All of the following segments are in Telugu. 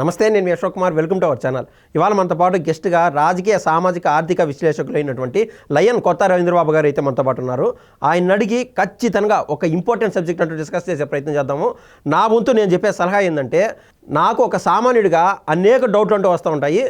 నమస్తే నేను మీ Ashok Kumar. Welcome to our channel. ఇవాళ మనతో పాటు గెస్ట్గా రాజకీయ సామాజిక ఆర్థిక విశ్లేషకులైనటువంటి లయన్ కొత్త రవీంద్రబాబు గారు అయితే మనతో పాటు ఉన్నారు. ఆయన అడిగి ఖచ్చితంగా ఒక ఇంపార్టెంట్ సబ్జెక్ట్ అంటూ డిస్కస్ చేసే ప్రయత్నం చేద్దాము. నా వంతు నేను చెప్పే సలహా ఏంటంటే నాకు ఒక సామాన్యుడిగా అనేక డౌట్లు అంటూ వస్తూ ఉంటాయి.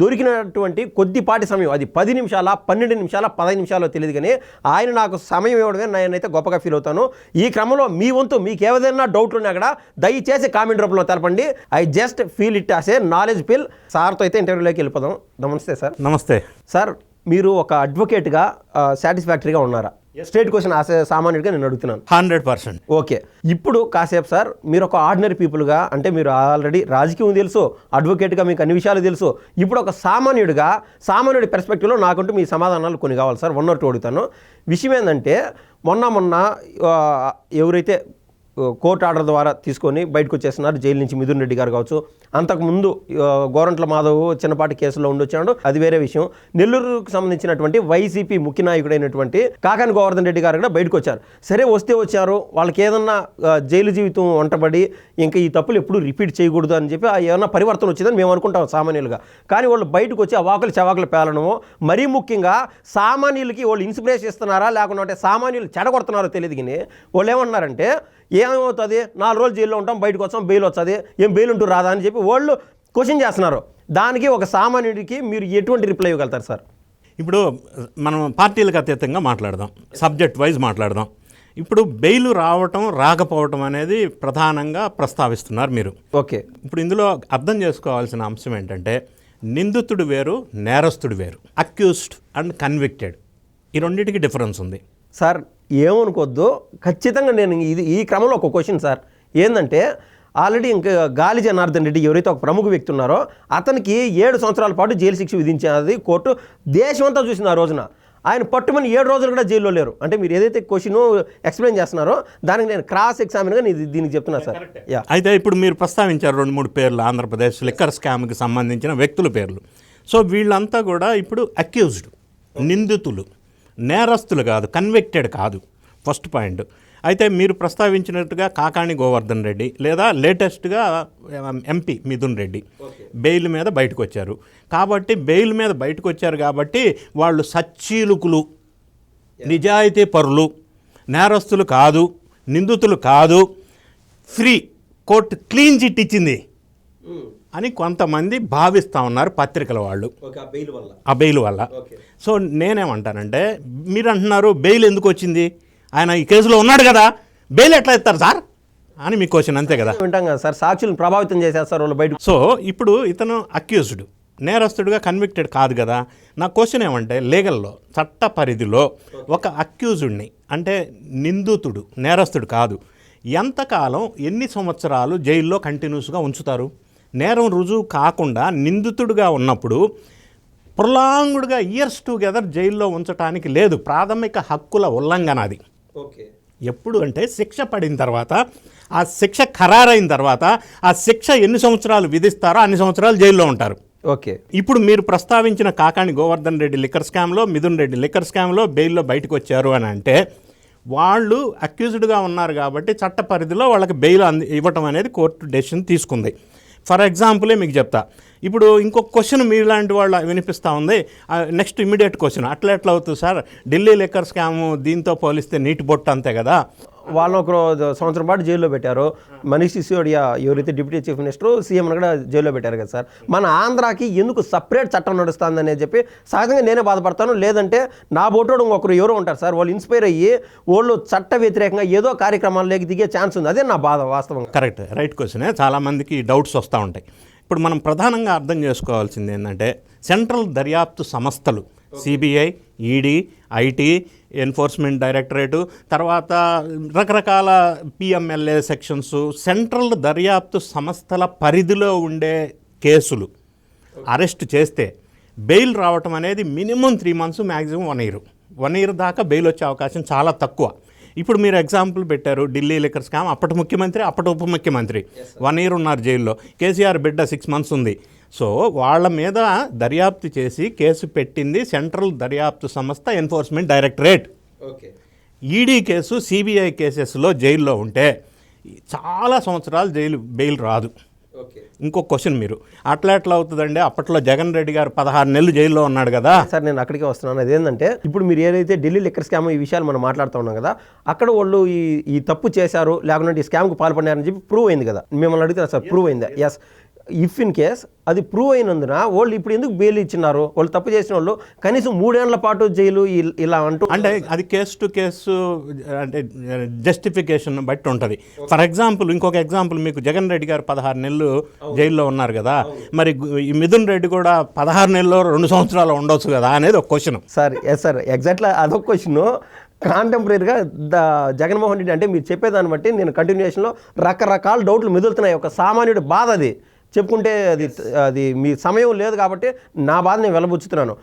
దొరికినటువంటి కొద్దిపాటి సమయం అది పది నిమిషాల పన్నెండు నిమిషాల పదహైదు నిమిషాలు తెలియదు కానీ ఆయన నాకు సమయం ఇవ్వడమే నేనైతే గొప్పగా ఫీల్ అవుతాను. ఈ క్రమంలో మీ వంతు మీకు ఏదైనా డౌట్లు ఉన్నా కూడా దయచేసి కామెంట్ రూపంలో తెలపండి. I just feel it as a knowledge feel సార్తో అయితే ఇంటర్వ్యూలోకి వెళ్ళిపోదాం. నమస్తే సార్. నమస్తే. సార్ మీరు ఒక అడ్వకేట్గా సాటిస్ఫాక్టరీగా ఉన్నారా? స్టేట్ క్వశ్చన్ సామాన్యుడిగా నేను అడుగుతున్నాను. Hundred percent. ఓకే. ఇప్పుడు కాసేపు సార్ మీరు ఒక ఆర్డినరీ పీపుల్గా అంటే మీరు ఆల్రెడీ రాజకీయం తెలుసు అడ్వకేట్గా మీకు అన్ని విషయాలు తెలుసు ఇప్పుడు ఒక సామాన్యుడిగా సామాన్యుడి పెర్స్పెక్టివ్లో నాకంటూ మీ సమాధానాలు కొన్ని కావాలి సార్ వన్ ఆర్ టూ అడుగుతాను. విషయం ఏంటంటే మొన్న మొన్న ఎవరైతే కోర్టు ఆర్డర్ ద్వారా తీసుకొని బయటకు వచ్చేస్తున్నారు. జైలు నుంచి మిథున్ రెడ్డి గారు కావచ్చు. అంతకుముందు గోరంట్ల మాధవ్ చిన్నపాటి కేసులో ఉండొచ్చాడు. అది వేరే విషయం. నెల్లూరుకు సంబంధించినటువంటి వైసీపీ ముఖ్య నాయకుడైనటువంటి కాకాని గోవర్ధన్ రెడ్డి గారు కూడా బయటకు వచ్చారు. సరే వస్తే వచ్చారు. వాళ్ళకి ఏదన్నా జైలు జీవితం వంటబడి ఇంకా ఈ తప్పులు ఎప్పుడు రిపీట్ చేయకూడదు అని చెప్పి ఏమైనా ఏమన్నా పరివర్తన వచ్చిందని మేము అనుకుంటాం సామాన్యులుగా. కానీ వాళ్ళు బయటకు వచ్చి అవాకులు చవాకులు పేలడము. మరీ ముఖ్యంగా సామాన్యులకి వాళ్ళు ఇన్స్పిరేషన్ ఇస్తున్నారా? లేకుండా అంటే సామాన్యులు చెడగొడుతున్నారో తెలియదు కానీ వాళ్ళు ఏమన్నారంటే ఏమవుతుంది? నాలుగు రోజులు జైల్లో ఉంటాం బయటకు వచ్చాం బెయిల్ వస్తుంది. ఏం బెయిల్ ఉంటూ రాదా అని చెప్పి వాళ్ళు క్వశ్చన్ చేస్తున్నారు. దానికి ఒక సామాన్యుడికి మీరు ఎటువంటి రిప్లై ఇవ్వగలుగుతారు సార్? ఇప్పుడు మనం పార్టీలకు అతీతంగా మాట్లాడదాం. సబ్జెక్ట్ వైజ్ మాట్లాడదాం. ఇప్పుడు బెయిల్ రావటం రాకపోవటం అనేది ప్రధానంగా ప్రస్తావిస్తున్నారు మీరు. ఓకే. ఇప్పుడు ఇందులో అర్థం చేసుకోవాల్సిన అంశం ఏంటంటే నిందితుడు వేరు నేరస్తుడు వేరు. అక్యూస్డ్ అండ్ కన్విక్టెడ్ ఈ రెండింటికి డిఫరెన్స్ ఉంది. సార్ ఏమనుకోవద్దు. ఖచ్చితంగా నేను ఇది ఈ క్రమంలో ఒక క్వశ్చన్ సార్. ఏంటంటే ఆల్రెడీ ఇంకా గాలి జనార్దన్ రెడ్డి ఎవరైతే ఒక ప్రముఖ వ్యక్తి ఉన్నారో అతనికి ఏడు సంవత్సరాల పాటు జైలు శిక్ష విధించేది కోర్టు దేశమంతా చూసింది ఆ రోజున. ఆయన పట్టుమని ఏడు రోజులు కూడా జైల్లో లేరు. అంటే మీరు ఏదైతే క్వశ్చన్ ఎక్స్ప్లెయిన్ చేస్తున్నారో దానికి నేను క్రాస్ ఎగ్జామిన్గా నేను దీనికి చెప్తున్నా సార్. యా అయితే ఇప్పుడు మీరు ప్రస్తావించారు రెండు మూడు పేర్లు ఆంధ్రప్రదేశ్ లిక్కర్ స్కామ్కి సంబంధించిన వ్యక్తుల పేర్లు. సో వీళ్ళంతా కూడా ఇప్పుడు అక్యూజ్డ్ నిందితులు. నేరస్తులు కాదు కన్విక్టెడ్ కాదు. ఫస్ట్ పాయింట్ అయితే మీరు ప్రస్తావించినట్టుగా కాకాణి గోవర్ధన్ రెడ్డి లేదా లేటెస్ట్గా ఎంపీ మిథున్ రెడ్డి బెయిల్ మీద బయటకు వచ్చారు కాబట్టి బెయిల్ మీద బయటకు వచ్చారు కాబట్టి వాళ్ళు సచ్చీలుకులు నిజాయితీ పరులు నేరస్తులు కాదు నిందితులు కాదు ఫ్రీ కోర్టు క్లీన్ చిట్ ఇచ్చింది. అని కొంతమంది భావిస్తూ ఉన్నారు పత్రికల వాళ్ళు. ఓకే బెయిల్ వల్ల. ఆ బెయిల్ వల్ల. ఓకే. సో నేనేమంటానంటే మీరు అంటున్నారు బెయిల్ ఎందుకు వచ్చింది? ఆయన ఈ కేసులో ఉన్నాడు కదా బెయిల్ ఎట్లా ఇస్తారు సార్? అని మీ క్వశ్చన్ అంతే కదా. వింటాం కదా సార్ సాక్షులను ప్రభావితం చేసేస్తారు వాళ్ళు బయట సో ఇప్పుడు ఇతను అక్యూజ్డ్ నేరస్తుడిగా కన్విక్టెడ్ కాదు కదా. నా క్వశ్చన్ ఏమంటే లీగల్లో చట్ట పరిధిలో ఒక అక్యూజ్డ్ని అంటే నిందితుడు నేరస్తుడు కాదు ఎంతకాలం ఎన్ని సంవత్సరాలు జైల్లో కంటిన్యూస్గా ఉంచుతారు? నేరం రుజువు కాకుండా నిందితుడిగా ఉన్నప్పుడు ప్రొలాంగ్డ్గా ఇయర్స్ టుగెదర్ జైల్లో ఉంచడానికి లేదు. ప్రాథమిక హక్కుల ఉల్లంఘన అది. ఓకే. ఎప్పుడు అంటే శిక్ష పడిన తర్వాత ఆ శిక్ష ఖరారైన తర్వాత ఆ శిక్ష ఎన్ని సంవత్సరాలు విధిస్తారో అన్ని సంవత్సరాలు జైల్లో ఉంటారు. ఓకే. ఇప్పుడు మీరు ప్రస్తావించిన కాకాణి గోవర్ధన్ రెడ్డి లిక్కర్ స్కామ్లో మిథున్ రెడ్డి లిక్కర్ స్కామ్లో బెయిల్లో బయటకు వచ్చారు అని అంటే వాళ్ళు అక్యూజ్డ్గా ఉన్నారు కాబట్టి చట్ట పరిధిలో వాళ్ళకి బెయిల్ అంది ఇవ్వటం అనేది కోర్టు డెసిషన్ తీసుకుంది. ఫర్ ఎగ్జాంపులే మీకు చెప్తా. ఇప్పుడు ఇంకొక క్వశ్చన్ మీలాంటి వాళ్ళు వినిపిస్తూ ఉంది. Next immediate question. అట్లా ఎట్లా అవుతుంది సార్? ఢిల్లీ లిక్కర్ స్కామ్ దీంతో పోలిస్తే నీటి బొట్టు అంతే కదా? వాళ్ళు ఒక సంవత్సరం పాటు జైల్లో పెట్టారు. మనీష్ సిసోడియా ఎవరైతే డిప్యూటీ చీఫ్ మినిస్టర్ సీఎం కూడా జైల్లో పెట్టారు కదా సార్. మన ఆంధ్రాకి ఎందుకు సపరేట్ చట్టం నడుస్తుంది అనేది చెప్పి సహజంగా నేనే బాధపడతాను. లేదంటే నా బోటోడు ఇంకొకరు ఎవరో ఉంటారు సార్. వాళ్ళు ఇన్స్పైర్ అయ్యి వాళ్ళు చట్ట వ్యతిరేకంగా ఏదో కార్యక్రమాల్లోకి దిగే ఛాన్స్ ఉంది. అదే నా బాధ వాస్తవంగా. కరెక్ట్ రైట్ క్వశ్చనే చాలామందికి డౌట్స్ వస్తూ ఉంటాయి. ఇప్పుడు మనం ప్రధానంగా అర్థం చేసుకోవాల్సింది ఏంటంటే సెంట్రల్ దర్యాప్తు సంస్థలు CBI ED IT enforcement directorate తర్వాత రకరకాల పిఎంఎల్ఏ సెక్షన్స్ సెంట్రల్ దర్యాప్తు సంస్థల పరిధిలో ఉండే కేసులు అరెస్ట్ చేస్తే బెయిల్ రావటం అనేది minimum three months maximum one year one year దాకా బెయిల్ వచ్చే అవకాశం చాలా తక్కువ. ఇప్పుడు మీరు ఎగ్జాంపుల్ పెట్టారు ఢిల్లీ లిక్కర్ స్కామ్ అప్పటి ముఖ్యమంత్రి అప్పటి ఉప ముఖ్యమంత్రి. వన్ ఇయర్ ఉన్నారు జైల్లో. కేసీఆర్ బిడ్డ సిక్స్ మంత్స్ ఉంది. సో వాళ్ళ మీద దర్యాప్తు చేసి కేసు పెట్టింది సెంట్రల్ దర్యాప్తు సంస్థ enforcement directorate. Okay. ED case CBI కేసెస్లో జైల్లో ఉంటే చాలా సంవత్సరాలు జైలు బెయిల్ రాదు. ఇంకో క్వశ్చన్ మీరు. అట్లా ఎట్లా అవుతుందండి అప్పట్లో జగన్ రెడ్డి గారు పదహారు నెలలు జైల్లో ఉన్నాడు కదా. సార్ నేను అక్కడికే వస్తున్నాను. అదేంటంటే ఇప్పుడు మీరు ఏదైతే ఢిల్లీ లిక్కర్ స్కామ్ ఈ విషయాలు మనం మాట్లాడుతూ ఉన్నాం కదా అక్కడ వాళ్ళు ఈ ఈ తప్పు చేశారు లేకుంటే ఈ స్కామ్కి పాల్పడినారని చెప్పి ప్రూవ్ అయింది కదా. మిమ్మల్ని అడుగుతున్నా సార్ ప్రూవ్ అయిందా? ఎస్ ఇఫ్ ఇన్ కేస్ అది ప్రూవ్ అయినందున వాళ్ళు ఇప్పుడు ఎందుకు బెయిల్ ఇచ్చినారు? వాళ్ళు తప్పు చేసిన వాళ్ళు కనీసం మూడేళ్ళ పాటు జైలు ఇలా అంటూ అంటే అది కేసు టు కేసు అంటే జస్టిఫికేషన్ బట్టి ఉంటుంది. ఫర్ ఎగ్జాంపుల్ ఇంకొక ఎగ్జాంపుల్ మీకు జగన్ రెడ్డి గారు పదహారు నెలలు జైల్లో ఉన్నారు కదా. మరి మిథున్ రెడ్డి కూడా పదహారు నెలలు రెండు సంవత్సరాలు ఉండొచ్చు కదా అనేది ఒక question sir yes sir exactly అదొక క్వశ్చన్ కాంటెంపరీగా ద జగన్మోహన్ రెడ్డి అంటే మీరు చెప్పేదాన్ని బట్టి నేను కంటిన్యూషన్లో రకరకాల డౌట్లు మెదులుతున్నాయి ఒక సామాన్యుడి బాధ అది. చెప్పుకుంటే అది అది మీ సమయం లేదు కాబట్టి నా బాధ నేను వెళ్ళబుచ్చుతున్నాను.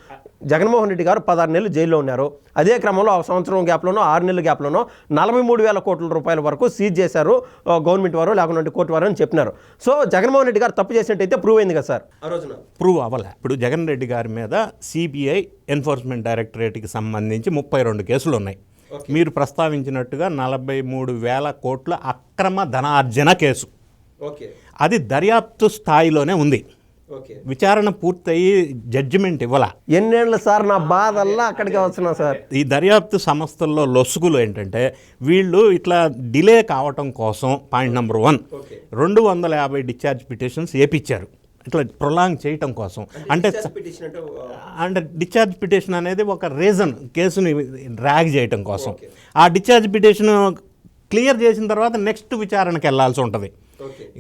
జగన్మోహన్ రెడ్డి గారు పదహారు నెలలు జైల్లో ఉన్నారు. అదే క్రమంలో ఒక సంవత్సరం గ్యాప్లోనో ఆరు నెలల గ్యాప్లోనో నలభై మూడు వేల కోట్ల రూపాయల వరకు సీజ్ చేశారు గవర్నమెంట్ వారు లేకుంటే కోర్టు వారు అని చెప్పినారు. సో జగన్మోహన్ రెడ్డి గారు తప్పు చేసినట్టయితే ప్రూవ్ అయింది కదా సార్. ఆ రోజున? ప్రూవ్ అవ్వలే. ఇప్పుడు జగన్ రెడ్డి గారి మీద సిబిఐ ఎన్ఫోర్స్మెంట్ డైరెక్టరేట్కి సంబంధించి ముప్పై రెండు కేసులు ఉన్నాయి. మీరు ప్రస్తావించినట్టుగా నలభై మూడు వేల కోట్ల అక్రమ ధనార్జన కేసు. ఓకే. అది దర్యాప్తు స్థాయిలోనే ఉంది. ఓకే. విచారణ పూర్తయి జడ్జిమెంట్ ఇవ్వాల? ఎన్నేళ్ళు సార్ నా బాధల్లా అక్కడికి వస్తున్నా సార్. ఈ దర్యాప్తు సంస్థల్లో లొసుగులు ఏంటంటే వీళ్ళు ఇట్లా డిలే కావటం కోసం పాయింట్ నెంబర్ వన్ రెండు వందల యాభై డిశ్చార్జ్ పిటిషన్స్ ఏపిచ్చారు. ఇట్లా ప్రొలాంగ్ చేయటం కోసం. అంటే అంటే డిశ్చార్జ్ పిటిషన్ అనేది ఒక రీజన్ కేసుని డ్రాగ్ చేయటం కోసం. ఆ డిశ్చార్జ్ పిటిషన్ క్లియర్ చేసిన తర్వాత నెక్స్ట్ విచారణకి వెళ్ళాల్సి ఉంటుంది.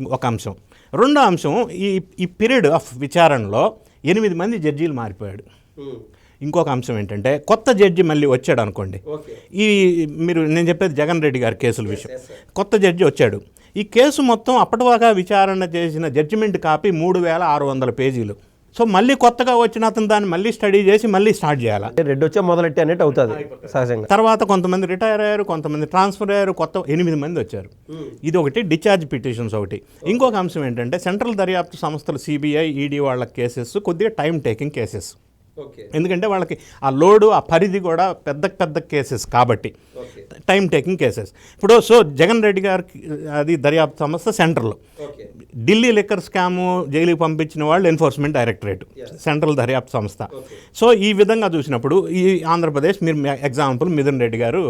ఒక అంశం. రెండో అంశం ఈ ఈ పీరియడ్ ఆఫ్ విచారణలో ఎనిమిది మంది జడ్జీలు మారిపోయాడు. ఇంకొక అంశం ఏంటంటే కొత్త జడ్జి మళ్ళీ వచ్చాడు అనుకోండి. ఈ మీరు నేను చెప్పేది జగన్ రెడ్డి గారి కేసుల విషయం. కొత్త జడ్జి వచ్చాడు. ఈ కేసు మొత్తం అప్పటిదాకా విచారణ చేసిన జడ్జిమెంట్ కాపీ మూడు వేల ఆరు వందల పేజీలు. సో మళ్ళీ కొత్తగా వచ్చిన అతను దాన్ని మళ్ళీ స్టడీ చేసి మళ్ళీ స్టార్ట్ చేయాలి? రెడ్ వచ్చే మొదలెట్టి అన్నట్టు అవుతుంది సహజంగా. తర్వాత కొంతమంది రిటైర్ అయ్యారు కొంతమంది ట్రాన్స్ఫర్ అయ్యారు కొత్త ఎనిమిది మంది వచ్చారు. ఇది ఒకటి డిశ్చార్జ్ పిటిషన్స్ ఒకటి. ఇంకొక అంశం ఏంటంటే సెంట్రల్ దర్యాప్తు సంస్థలు సిబిఐ ఈడీ వాళ్ళ కేసెస్ కొద్దిగా టైం టేకింగ్ కేసెస్. ఎందుకంటే వాళ్ళకి ఆ లోడు ఆ పరిధి కూడా పెద్ద పెద్ద కేసెస్ కాబట్టి. Time taking cases. ఇప్పుడు సో జగన్ రెడ్డి గారికి అది దర్యాప్తు సంస్థ సెంట్రల్. ఢిల్లీ లిక్కర్ స్కాము జైలుకి పంపించిన వాళ్ళు ఎన్ఫోర్స్మెంట్ డైరెక్టరేట్ సెంట్రల్ దర్యాప్తు సంస్థ. సో ఈ విధంగా చూసినప్పుడు ఈ ఆంధ్రప్రదేశ్ మీరు ఎగ్జాంపుల్ మిథున్ రెడ్డి గారు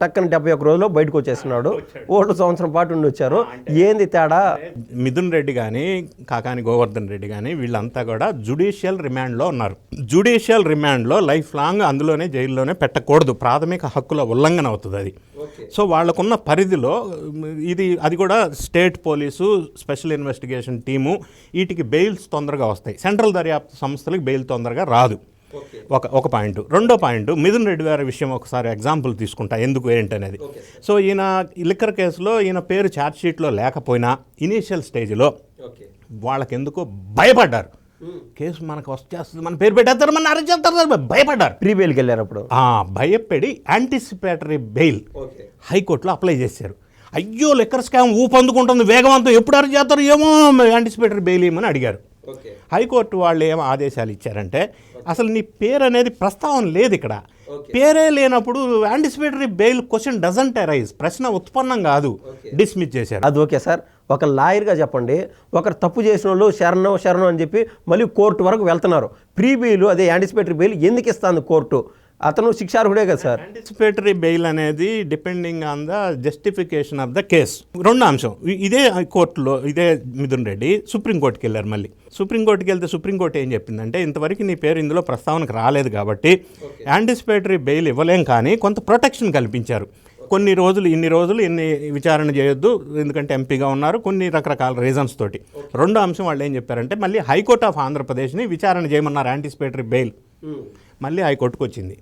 టక్కన డెబ్బై ఒక్క రోజులో బయటకు వచ్చేస్తున్నాడు. ఓట్లు సంవత్సరం పాటు ఉండి వచ్చారు. ఏంది తేడా? మిథున్ రెడ్డి కానీ కాకాని గోవర్ధన్ రెడ్డి కానీ వీళ్ళంతా కూడా జుడిషియల్ రిమాండ్లో ఉన్నారు. జుడిషియల్ రిమాండ్లో లైఫ్ లాంగ్ అందులోనే జైల్లోనే పెట్టకూడదు. ప్రాథమిక హక్కుల ఉల్లంఘన అవుతుంది అది. సో వాళ్ళకున్న పరిధిలో ఇది అది కూడా state police special investigation team వీటికి బెయిల్స్ తొందరగా వస్తాయి. సెంట్రల్ దర్యాప్తు సంస్థలకు బెయిల్ తొందరగా రాదు. ఒక ఒక పాయింట్. రెండో పాయింట్ మిథున్ రెడ్డి గారి విషయం ఒకసారి ఎగ్జాంపుల్ తీసుకుంటా ఎందుకు ఏంటనేది సో ఈయన లిక్కర్ కేసులో ఈయన పేరు ఛార్జ్ షీట్లో లేకపోయినా ఇనీషియల్ స్టేజ్లో వాళ్ళకెందుకో భయపడ్డారు. కేసు మనకు వచ్చేస్తుంది. మన పేరు పెట్టేస్తారు మన అరెస్ట్ చేస్తారు భయపడ్డారు. ప్రీ బెయిల్కి వెళ్ళారు అప్పుడు. ఆ భయపడి యాంటిసిపేటరీ బెయిల్ హైకోర్టులో అప్లై చేశారు. అయ్యో లెక్కర్ స్కామ్ ఊపందుకుంటుంది వేగవంతం. ఎప్పుడు అరెస్ట్ చేస్తారు ఏమో యాంటిసిపేటరీ బెయిల్ ఇవ్వమని అడిగారు. హైకోర్టు వాళ్ళు ఏమో ఆదేశాలు ఇచ్చారంటే అసలు నీ పేరు అనేది ప్రస్తావన లేదు ఇక్కడ. పేరే లేనప్పుడు anticipatory bail question doesn't arise ప్రశ్న ఉత్పన్నం కాదు. డిస్మిస్ చేశారు. అది ఓకే సార్. ఒక లాయర్గా చెప్పండి ఒకరు తప్పు చేసిన వాళ్ళు శరణం శరణం అని చెప్పి మళ్ళీ కోర్టు వరకు వెళ్తున్నారు. ప్రీ బెయిల్ అదే యాంటిసిపేటరీ బెయిల్ ఎందుకు ఇస్తుంది కోర్టు? అతను శిక్షార్హుడే కదా సార్. యాంటిసిపేటరీ బెయిల్ అనేది depending on the justification of the case రెండు అంశం ఇదే కోర్టులో ఇదే మిథున్ రెడ్డి సుప్రీంకోర్టుకి వెళ్ళారు మళ్ళీ. సుప్రీంకోర్టుకి వెళ్తే సుప్రీంకోర్టు ఏం చెప్పిందంటే ఇంతవరకు నీ పేరు ఇందులో ప్రస్తావనకు రాలేదు కాబట్టి యాంటిసిపేటరీ బెయిల్ ఇవ్వలేం కానీ కొంత ప్రొటెక్షన్ కల్పించారు. కొన్ని రోజులు ఇన్ని రోజులు ఇన్ని విచారణ చేయొద్దు ఎందుకంటే ఎంపీగా ఉన్నారు కొన్ని రకరకాల రీజన్స్ తోటి. రెండో అంశం వాళ్ళు ఏం చెప్పారంటే మళ్ళీ హైకోర్ట్ ఆఫ్ ఆంధ్రప్రదేశ్ని విచారణ చేయమన్నారు యాంటిసిపేటరీ బెయిల్ మళ్ళీ హైకోర్టుకు వచ్చింది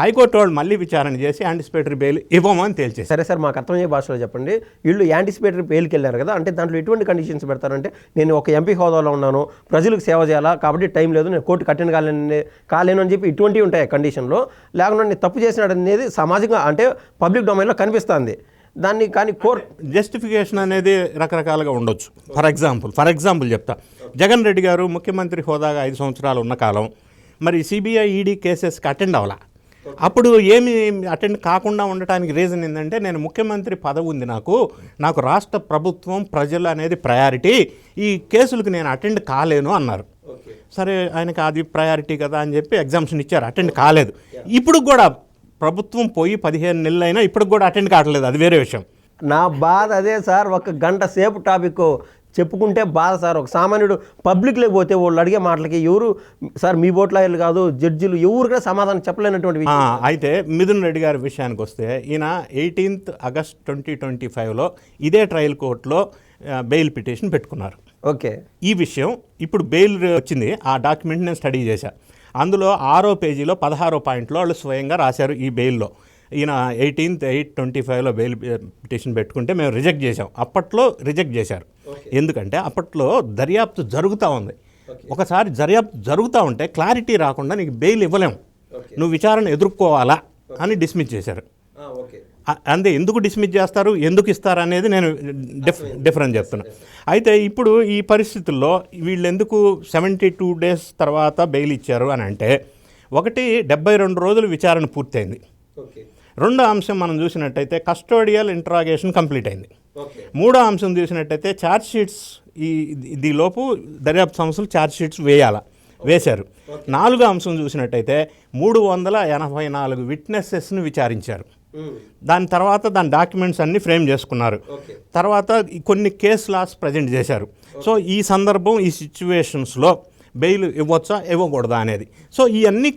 హైకోర్టు వాళ్ళు మళ్ళీ విచారణ చేసి యాంటిసిపేటరీ బెయిల్ ఇవ్వమని తేల్చేసి సరే సార్ మాకు అర్థమయ్యే భాషలో చెప్పండి. వీళ్ళు యాంటిసిపేటరీ బెయిల్కి వెళ్ళారు కదా అంటే దాంట్లో ఎటువంటి కండిషన్స్ పెడతారంటే నేను ఒక ఎంపీ హోదాలో ఉన్నాను ప్రజలకు సేవ చేయాలా కాబట్టి టైం లేదు నేను కోర్టు కట్టిన కాలేని కాలేను అని చెప్పి ఇటువంటివి ఉంటాయి కండిషన్లో లేకుండా నేను తప్పు చేసినాడు అనేది సామాజికంగా అంటే పబ్లిక్ డొమైన్లో కనిపిస్తుంది. దాన్ని కానీ కోర్టు జస్టిఫికేషన్ అనేది రకరకాలుగా ఉండొచ్చు. ఫర్ ఎగ్జాంపుల్ ఫర్ ఎగ్జాంపుల్ చెప్తా. జగన్ రెడ్డి గారు ముఖ్యమంత్రి హోదాగా ఐదు సంవత్సరాలు ఉన్న కాలం మరి సిబిఐ ఈడీ కేసెస్కి అటెండ్ అవ్వాల? అప్పుడు ఏమి అటెండ్ కాకుండా ఉండటానికి రీజన్ ఏంటంటే నేను ముఖ్యమంత్రి పదవి ఉంది నాకు నాకు రాష్ట్ర ప్రభుత్వం ప్రజలు అనేది ప్రయారిటీ ఈ కేసులకు నేను అటెండ్ కాలేను అన్నారు. సరే ఆయనకి అది ప్రయారిటీ కదా అని చెప్పి ఎగ్జామ్షన్ ఇచ్చారు అటెండ్ కాలేదు. ఇప్పుడు కూడా ప్రభుత్వం పోయి పదిహేను నెలలు అయినా ఇప్పుడు కూడా అటెండ్ కావట్లేదు అది వేరే విషయం. నా బాధ అదే సార్ ఒక గంట సేపు టాపిక్ చెప్పుకుంటే బాధ సార్. ఒక సామాన్యుడు పబ్లిక్లోకి పోతే వాళ్ళు అడిగే మాటలకి ఎవరు సార్ మీ బోట్లాయలు కాదు జడ్జిలు ఎవరు కూడా సమాధానం చెప్పలేనటువంటి. అయితే మిథున్ రెడ్డి గారి విషయానికి వస్తే ఈయన ఎయిటీన్త్ ఆగస్ట్ ట్వంటీ ట్వంటీ ఫైవ్లో ఇదే ట్రయల్ కోర్టులో బెయిల్ పిటిషన్ పెట్టుకున్నారు. ఓకే. ఈ విషయం ఇప్పుడు బెయిల్ వచ్చింది ఆ డాక్యుమెంట్ నేను స్టడీ చేశా. అందులో ఆరో పేజీలో పదహారో పాయింట్లో వాళ్ళు స్వయంగా రాశారు ఈ బెయిల్లో. ఈయన ఎయిటీన్త్ ఎయిట్ ట్వంటీ ఫైవ్లో బెయిల్ పిటిషన్ పెట్టుకుంటే మేము రిజెక్ట్ చేసాం అప్పట్లో రిజెక్ట్ చేశారు. ఎందుకంటే అప్పట్లో దర్యాప్తు జరుగుతూ ఉంది. ఒకసారి దర్యాప్తు జరుగుతూ ఉంటే క్లారిటీ రాకుండా నీకు బెయిల్ ఇవ్వలేం. నువ్వు విచారణ ఎదుర్కోవాలా అని డిస్మిస్ చేశారు. అంతే ఎందుకు డిస్మిస్ చేస్తారు? ఎందుకు ఇస్తారు అనేది నేను డిఫ్ డిఫరెంట్ చెప్తున్నా. అయితే ఇప్పుడు ఈ పరిస్థితుల్లో వీళ్ళు ఎందుకు సెవెంటీ టూ డేస్ తర్వాత బెయిల్ ఇచ్చారు అని అంటే ఒకటి డెబ్బై రెండు రోజులు విచారణ పూర్తయింది. రెండో అంశం మనం చూసినట్టయితే కస్టోడియల్ ఇంట్రాగేషన్ కంప్లీట్ అయింది. మూడో అంశం చూసినట్టయితే ఛార్జ్ షీట్స్ ఈ లోపు దర్యాప్తు సంస్థలు ఛార్జ్ షీట్స్ వేయాల వేశారు. నాలుగో అంశం చూసినట్టయితే మూడు వందల ఎనభై నాలుగు విట్నెసెస్ని విచారించారు. దాని తర్వాత దాని డాక్యుమెంట్స్ అన్ని ఫ్రేమ్ చేసుకున్నారు. తర్వాత కొన్ని కేస్ లాస్ ప్రజెంట్ చేశారు. సో ఈ సందర్భం ఈ సిచ్యువేషన్స్లో బెయిల్ ఇవ్వచ్చా ఇవ్వకూడదా అనేది. సో ఈ అన్ని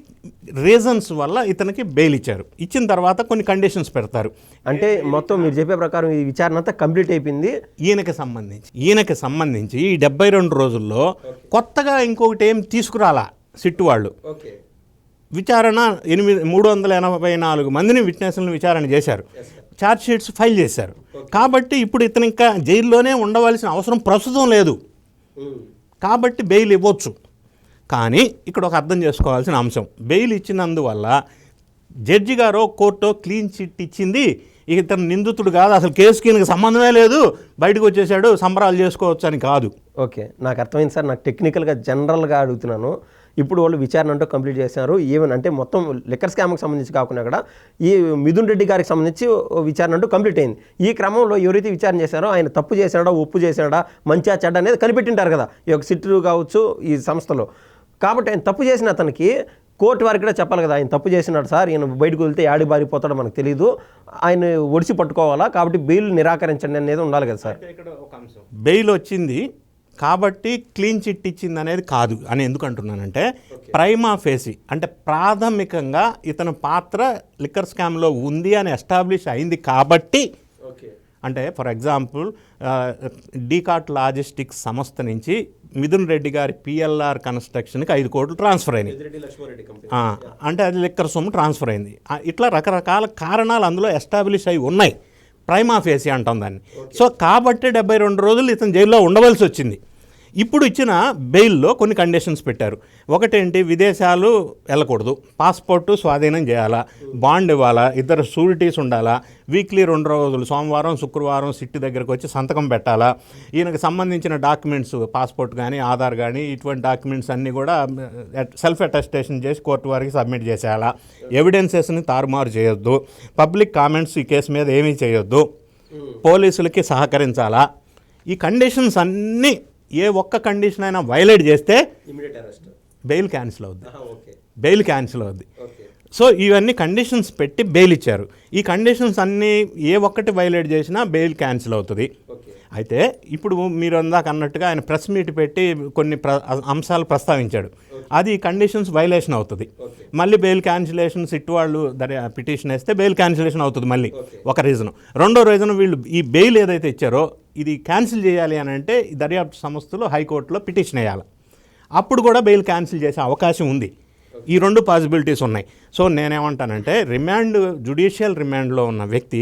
రీజన్స్ వల్ల ఇతనికి బెయిల్ ఇచ్చారు. ఇచ్చిన తర్వాత కొన్ని కండిషన్స్ పెడతారు. అంటే మొత్తం మీరు చెప్పే ప్రకారం ఈ విచారణ అంతా కంప్లీట్ అయిపోయింది? ఈయనకి సంబంధించి ఈయనకి సంబంధించి ఈ డెబ్బై రెండు రోజుల్లో కొత్తగా ఇంకొకటి ఏం తీసుకురాలా సిట్టు వాళ్ళు. విచారణ ఎనిమిది మూడు వందల ఎనభై నాలుగు మందిని విట్నెస్లను విచారణ చేశారు. ఛార్జ్ షీట్స్ ఫైల్ చేశారు. కాబట్టి ఇప్పుడు ఇతను ఇంకా జైల్లోనే ఉండవలసిన అవసరం ప్రస్తుతం లేదు. కాబట్టి బెయిల్ ఇవ్వచ్చు. కానీ ఇక్కడ ఒక అర్థం చేసుకోవాల్సిన అంశం. బెయిల్ ఇచ్చినందువల్ల జడ్జి గారో కోర్టో క్లీన్ చిట్ ఇచ్చింది. ఇక ఇతను నిందితుడు కాదు. అసలు కేసుకి ఈయనకి సంబంధమే లేదు. బయటకు వచ్చేసాడు సంబరాలు చేసుకోవచ్చు అని కాదు. ఓకే. నాకు అర్థమైంది సార్. నాకు టెక్నికల్గా జనరల్గా అడుగుతున్నాను. ఇప్పుడు వాళ్ళు విచారణ అంటూ కంప్లీట్ చేశారు. ఈవెన్ అంటే మొత్తం లిక్కర్ స్కామ్కి సంబంధించి కాకుండా కూడా ఈ మిథున్ రెడ్డి గారికి సంబంధించి ఓ విచారణ అంటూ కంప్లీట్ అయింది. ఈ క్రమంలో ఎవరైతే విచారణ చేశారో ఆయన తప్పు చేశాడా ఒప్పు చేశాడా మంచిగా చెడ్డ అనేది కనిపెట్టింటారు కదా. ఈ యొక్క సిట్టు కావచ్చు ఈ సంస్థలో. కాబట్టి ఆయన తప్పు చేసిన అతనికి కోర్టు వారికి కూడా చెప్పాలి కదా ఆయన తప్పు చేసినాడు సార్ ఈయన బయటకు వెళ్తే యాడి బారిపోతాడో మనకు తెలియదు ఆయన ఒడిసి పట్టుకోవాలా? కాబట్టి బెయిల్ నిరాకరించండి అనేది ఉండాలి కదా సార్. బెయిల్ వచ్చింది కాబట్టి క్లీన్ చిట్ ఇచ్చింది అనేది కాదు అని ఎందుకు అంటున్నానంటే ప్రైమా ఫేసి అంటే ప్రాథమికంగా ఇతని పాత్ర లిక్కర్ స్కామ్లో ఉంది అని ఎస్టాబ్లిష్ అయింది కాబట్టి అంటే ఫర్ ఎగ్జాంపుల్ డీకాట్ లాజిస్టిక్స్ సంస్థ నుంచి మిథున్ రెడ్డి గారి పిఎల్ఆర్ కన్స్ట్రక్షన్కి ఐదు కోట్లు ట్రాన్స్ఫర్ అయినాయి. అంటే అది లిక్కర్ సొమ్ము ట్రాన్స్ఫర్ అయింది. ఇట్లా రకరకాల కారణాలు అందులో ఎస్టాబ్లిష్ అయి ఉన్నాయి. ప్రైమా ఫేసి అంటాం దాన్ని. సో కాబట్టి డెబ్బై రెండు రోజులు ఇతను జైల్లో ఉండవలసి వచ్చింది. ఇప్పుడు ఇచ్చిన బెయిల్లో కొన్ని కండిషన్స్ పెట్టారు. ఒకటేంటి? విదేశాలు వెళ్ళకూడదు. పాస్పోర్టు స్వాధీనం చేయాలా? బాండ్ ఇవ్వాలా? ఇద్దరు షూరిటీస్ ఉండాలా? వీక్లీ రెండు రోజులు సోమవారం శుక్రవారం సిట్టి దగ్గరకు వచ్చి సంతకం పెట్టాలా? ఈయనకు సంబంధించిన డాక్యుమెంట్స్ పాస్పోర్ట్ కానీ ఆధార్ కానీ ఇటువంటి డాక్యుమెంట్స్ అన్నీ కూడా సెల్ఫ్ అటెస్టేషన్ చేసి కోర్టు వారికి సబ్మిట్ చేసేయాలా? ఎవిడెన్సెస్ని తారుమారు చేయొద్దు. పబ్లిక్ కామెంట్స్ ఈ కేసు మీద ఏమీ చేయొద్దు. పోలీసులకి సహకరించాలా? ఈ కండిషన్స్ అన్నీ ఏ ఒక్క కండిషన్ అయినా వైలేట్ చేస్తే బెయిల్ క్యాన్సిల్ అవుద్ది. బెయిల్ క్యాన్సిల్ అవుద్ది. సో ఇవన్నీ కండిషన్స్ పెట్టి బెయిల్ ఇచ్చారు. ఈ కండిషన్స్ అన్నీ ఏ ఒక్కటి వైలేట్ చేసినా బెయిల్ క్యాన్సిల్ అవుతుంది. అయితే ఇప్పుడు మీరు అందాక అన్నట్టుగా ఆయన ప్రెస్ మీట్ పెట్టి కొన్ని ప్ర అంశాలు ప్రస్తావించాడు. అది కండిషన్స్ వైలేషన్ అవుతుంది. మళ్ళీ బెయిల్ క్యాన్సిలేషన్ సిట్ వాళ్ళు దర్యా పిటిషన్ వేస్తే బెయిల్ క్యాన్సిలేషన్ అవుతుంది మళ్ళీ. ఒక రీజన్. రెండో రీజన్ వీళ్ళు ఈ బెయిల్ ఏదైతే ఇచ్చారో ఇది క్యాన్సిల్ చేయాలి అని అంటే దర్యాప్తు సంస్థలు హైకోర్టులో పిటిషన్ వేయాలి. అప్పుడు కూడా బెయిల్ క్యాన్సిల్ చేసే అవకాశం ఉంది. ఈ రెండు పాసిబిలిటీస్ ఉన్నాయి. సో నేనేమంటానంటే రిమాండ్ జుడిషియల్ రిమాండ్లో ఉన్న వ్యక్తి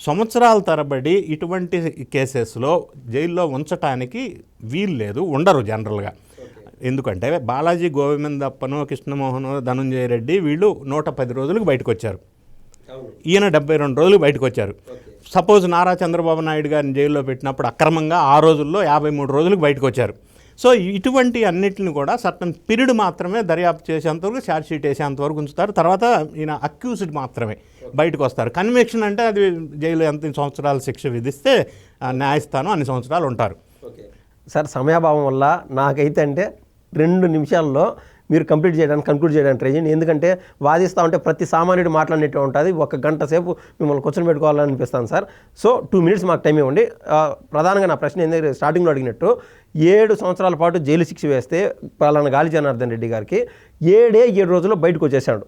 సంవత్సరాల తరబడి ఇటువంటి కేసెస్లో జైల్లో ఉంచటానికి వీలు లేదు ఉండరు జనరల్గా. ఎందుకంటే బాలాజీ గోవిందప్పను కృష్ణమోహను ధనుంజయ రెడ్డి వీళ్ళు నూట పది రోజులకు బయటకు వచ్చారు ఈయన డెబ్బై రెండు రోజులు బయటకు వచ్చారు సపోజ్ నారా చంద్రబాబు నాయుడు గారిని జైల్లో పెట్టినప్పుడు అక్రమంగా ఆ రోజుల్లో యాభై మూడు రోజులకు బయటకు వచ్చారు సో ఇటువంటి అన్నిటిని కూడా సర్టన్ పీరియడ్ మాత్రమే దర్యాప్తు చేసేంతవరకు ఛార్జ్ షీట్ వేసేంతవరకు ఉంచుతారు. తర్వాత ఈయన అక్యూజ్డ్ మాత్రమే బయటకు వస్తారు కన్విక్షన్ అంటే అది జైలు ఎంత సంవత్సరాల శిక్ష విధిస్తే న్యాయస్థానం అన్ని సంవత్సరాలు ఉంటారు. సార్ సమయాభావం వల్ల నాకైతే అంటే రెండు నిమిషాల్లో మీరు కంప్లీట్ చేయడానికి కంక్లూడ్ చేయడానికి ట్రై చేయండి. ఎందుకంటే వాదిస్తూ ఉంటే ప్రతి సామాన్యుడు మాట్లాడినట్టు ఉంటుంది. ఒక గంట సేపు మిమ్మల్ని కూర్చొని పెట్టుకోవాలని అనిపిస్తాను సార్. సో టూ మినిట్స్ మాకు టైం ఇవ్వండి. ప్రధానంగా నా ప్రశ్న ఏంటంటే స్టార్టింగ్లో అడిగినట్టు ఏడు సంవత్సరాల పాటు జైలు శిక్ష వేస్తే పలానా గాలి జనార్దన్ రెడ్డి గారికి ఏడే ఏడు రోజుల్లో బయటకు వచ్చేసాడు.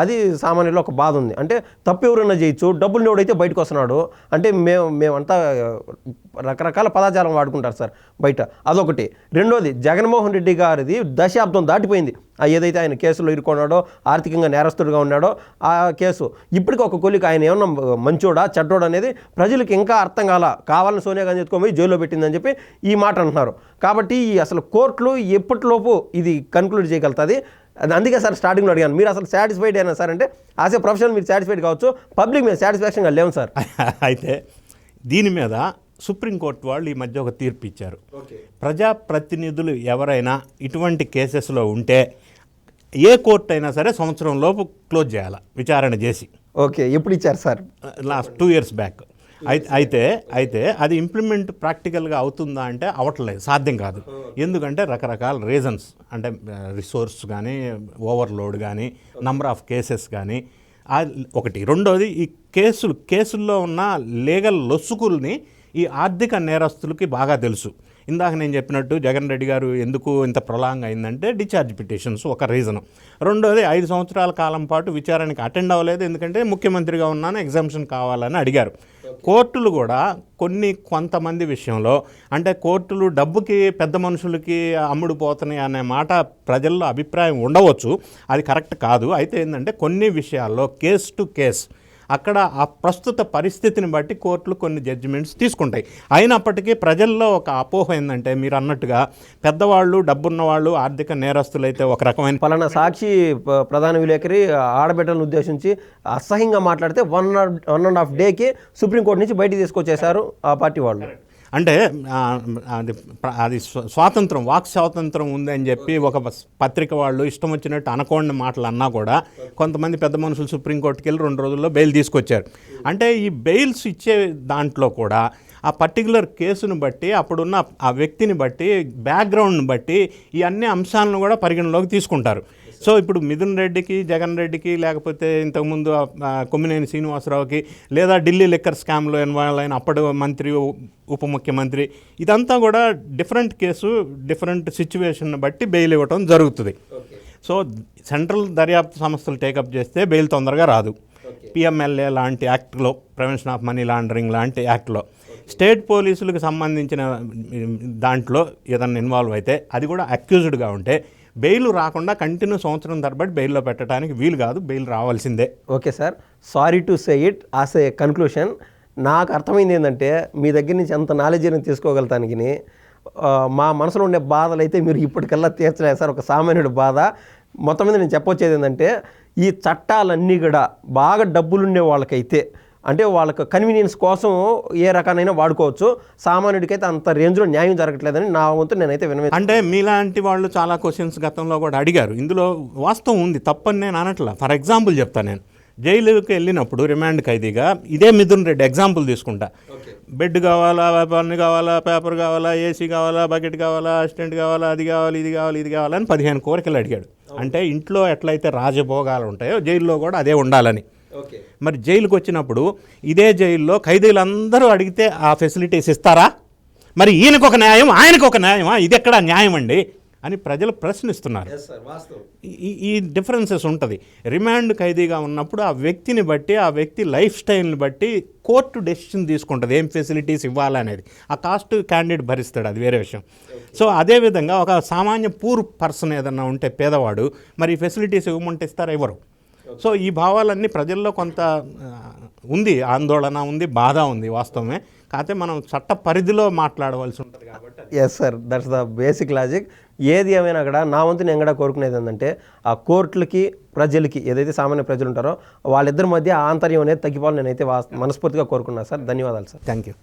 అది సామాన్యులో ఒక బాధ ఉంది. అంటే తప్పు ఎవరైనా చేయొచ్చు డబ్బులు ఎవడైతే బయటకు వస్తున్నాడు అంటే మేము మేమంతా రకరకాల పదాజాలం వాడుకుంటారు సార్ బయట. అదొకటి. రెండోది జగన్మోహన్ రెడ్డి గారిది దశాబ్దం దాటిపోయింది. ఆ ఏదైతే ఆయన కేసులో ఇరుక్కున్నాడో ఆర్థికంగా నేరస్తుడిగా ఉన్నాడో ఆ కేసు. ఇప్పటికి ఒక కొలికి ఆయన ఏమన్నా మంచోడా చెడ్డోడా అనేది ప్రజలకు ఇంకా అర్థం కాల. కావాలని సోనియా గాంధీ ఎత్తుకొని పోయి జైల్లో పెట్టిందని చెప్పి ఈ మాట అంటున్నారు. కాబట్టి ఈ అసలు కోర్టులు ఎప్పటిలోపు ఇది కన్క్లూడ్ చేయగలుగుతుంది? అది అందుకే సార్ స్టార్టింగ్లో అడిగాను. మీరు అసలు సాటిస్ఫైడ్ అయినా సార్ అంటే యాజ్ ఏ ప్రొఫెషనల్ మీరు సాటిస్ఫైడ్ కావచ్చు పబ్లిక్ మేము సాటిస్ఫాక్షన్గా లేవు సార్. అయితే దీని మీద సుప్రీంకోర్టు వాళ్ళు ఈ మధ్య ఒక తీర్పు ఇచ్చారు. ప్రజాప్రతినిధులు ఎవరైనా ఇటువంటి కేసెస్లో ఉంటే ఏ కోర్టు అయినా సరే సంవత్సరం లోపు క్లోజ్ చేయాలి విచారణ చేసి. ఓకే ఎప్పుడు ఇచ్చారు sir? Last two years back. అయితే అయితే అయితే అది ఇంప్లిమెంట్ ప్రాక్టికల్గా అవుతుందా అంటే అవట్లేదు సాధ్యం కాదు. ఎందుకంటే రకరకాల రీజన్స్ అంటే రిసోర్స్ కానీ ఓవర్లోడ్ కానీ నంబర్ ఆఫ్ కేసెస్ కానీ ఒకటి. రెండోది ఈ కేసులు కేసుల్లో ఉన్న లీగల్ లొసుకుల్ని ఈ ఆర్థిక నేరస్తులకి బాగా తెలుసు. ఇందాక నేను చెప్పినట్టు జగన్ రెడ్డి గారు ఎందుకు ఇంత ప్రొలాంగ్ అయిందంటే డిశ్చార్జ్ పిటిషన్స్ ఒక రీజన్ రెండోది ఐదు సంవత్సరాల కాలం పాటు విచారణకి అటెండ్ అవ్వలేదు ఎందుకంటే ముఖ్యమంత్రిగా ఉన్నాను ఎగ్జామ్షన్ కావాలని అడిగారు. కోర్టులు కూడా కొన్ని కొంతమంది విషయంలో అంటే కోర్టులు డబ్బుకి పెద్ద మనుషులకి అమ్ముడు పోతున్నాయి అనే మాట ప్రజల్లో అభిప్రాయం ఉండవచ్చు. అది కరెక్ట్ కాదు. అయితే ఏంటంటే కొన్ని విషయాల్లో కేస్ టు కేస్ అక్కడ ఆ ప్రస్తుత పరిస్థితిని బట్టి కోర్టులు కొన్ని జడ్జిమెంట్స్ తీసుకుంటాయి. అయినప్పటికీ ప్రజల్లో ఒక అపోహ ఏంటంటే మీరు అన్నట్టుగా పెద్దవాళ్ళు డబ్బున్న వాళ్ళు ఆర్థిక నేరస్తులైతే ఒక రకమైన పలానా సాక్షి ప్రధాన విలేకరి ఆడబిడ్డలను ఉద్దేశించి అసహ్యంగా మాట్లాడితే వన్ వన్ అండ్ హాఫ్ డేకి సుప్రీంకోర్టు నుంచి బయటికి తీసుకొచ్చేశారు ఆ పార్టీ వాళ్ళు. అంటే అది అది స్వాతంత్రం వాక్ స్వాతంత్రం ఉందని చెప్పి ఒక పత్రిక వాళ్ళు ఇష్టం వచ్చినట్టు అనకూడని మాటలు అన్నా కూడా కొంతమంది పెద్ద మనుషులు సుప్రీంకోర్టుకి వెళ్ళి రెండు రోజుల్లో బెయిల్ తీసుకొచ్చారు. అంటే ఈ బెయిల్స్ ఇచ్చే దాంట్లో కూడా ఆ పర్టికులర్ కేసును బట్టి అప్పుడున్న ఆ వ్యక్తిని బట్టి బ్యాక్గ్రౌండ్ని బట్టి ఈ అన్ని అంశాలను కూడా పరిగణలోకి తీసుకుంటారు. సో ఇప్పుడు మిథున్ రెడ్డికి జగన్ రెడ్డికి లేకపోతే ఇంతకుముందు కొమ్మినేని శ్రీనివాసరావుకి లేదా ఢిల్లీ లిక్కర్ స్కామ్లో ఇన్వాల్వ్ అయిన అప్పటి మంత్రి ఉప ముఖ్యమంత్రి ఇదంతా కూడా డిఫరెంట్ కేసు డిఫరెంట్ సిచ్యువేషన్ బట్టి బెయిల్ ఇవ్వటం జరుగుతుంది. సో సెంట్రల్ దర్యాప్తు సంస్థలు టేకప్ చేస్తే బెయిల్ తొందరగా రాదు. పిఎంఎల్ఏ లాంటి యాక్ట్లో ప్రివెన్షన్ ఆఫ్ మనీ లాండరింగ్ లాంటి యాక్ట్లో. స్టేట్ పోలీసులకు సంబంధించిన దాంట్లో ఏదన్నా ఇన్వాల్వ్ అయితే అది కూడా అక్యూజ్డ్గా ఉంటే బెయిల్ రాకుండా కంటిన్యూ సంవత్సరం తరబడి బెయిల్లో పెట్టడానికి వీలు కాదు బెయిల్ రావాల్సిందే. Okay sir. Sorry to say it as a conclusion. నాకు అర్థమైంది ఏంటంటే మీ దగ్గర నుంచి ఎంత నాలెడ్జ్ అనేది తీసుకోగలుగుతానికి మా మనసులో ఉండే బాధలు అయితే మీరు ఇప్పటికల్లా తీర్చలేదు సార్. ఒక సామాన్యుడి బాధ. మొత్తం మీద నేను చెప్పొచ్చేది ఏంటంటే ఈ చట్టాలన్నీ కూడా బాగా డబ్బులుండే వాళ్ళకైతే అంటే వాళ్ళకి కన్వీనియన్స్ కోసం ఏ రకానైనా వాడుకోవచ్చు. సామాన్యుడికైతే అంత రేంజ్లో న్యాయం జరగట్లేదని నా వంతు నేనైతే వినవే అంటే మీలాంటి వాళ్ళు చాలా క్వశ్చన్స్ గతంలో కూడా అడిగారు. ఇందులో వాస్తవం ఉంది తప్పని నేను అనట్లా. ఫర్ ఎగ్జాంపుల్ చెప్తాను నేను. జైలుకి వెళ్ళినప్పుడు రిమాండ్ ఖైదీగా ఇదే మిథున్ రెడ్డి ఎగ్జాంపుల్ తీసుకుంటా. బెడ్ కావాలా పన్ను కావాలా పేపర్ కావాలా ఏసీ కావాలా బకెట్ కావాలా అసిస్టెంట్ కావాలా అది కావాలి ఇది కావాలి ఇది కావాలని పదిహేను కోరికలు అడిగాడు. అంటే ఇంట్లో ఎట్లయితే రాజభోగాలు ఉంటాయో జైల్లో కూడా అదే ఉండాలని. మరి జైలుకి వచ్చినప్పుడు ఇదే జైల్లో ఖైదీలందరూ అడిగితే ఆ ఫెసిలిటీస్ ఇస్తారా? మరి ఈయనకు ఒక న్యాయం ఆయనకు ఒక న్యాయమా? ఇది ఎక్కడ న్యాయం అండి? అని ప్రజలు ప్రశ్నిస్తున్నారు. ఈ- ఈ డిఫరెన్సెస్ ఉంటుంది. రిమాండ్ ఖైదీగా ఉన్నప్పుడు ఆ వ్యక్తిని బట్టి ఆ వ్యక్తి లైఫ్ స్టైల్ని బట్టి కోర్టు డెసిషన్ తీసుకుంటుంది. ఏం ఫెసిలిటీస్ ఇవ్వాలనేది. ఆ కాస్ట్ క్యాండిడేట్ భరిస్తాడు అది వేరే విషయం. సో అదేవిధంగా ఒక సామాన్య పూర్ పర్సన్ ఏదన్నా ఉంటే పేదవాడు మరి ఫెసిలిటీస్ ఇవ్వమంటే ఇస్తారా ఇవ్వరు సో ఈ భావాలన్నీ ప్రజల్లో కొంత ఉంది ఆందోళన ఉంది బాధ ఉంది వాస్తవమే. కాకపోతే మనం చట్ట పరిధిలో మాట్లాడవలసి ఉంటుంది కాబట్టి yes sir that's the basic logic ఏది ఏమైనా కూడా నా వంతు నేను కూడా కోరుకునేది ఏంటంటే ఆ కోర్టులకి ప్రజలకి ఏదైతే సామాన్య ప్రజలు ఉంటారో వాళ్ళిద్దరి మధ్య ఆంతర్యం అనేది తగ్గిపోవాలని నేనైతే మనస్ఫూర్తిగా కోరుకున్నాను సార్ ధన్యవాదాలు సార్ థ్యాంక్ యూ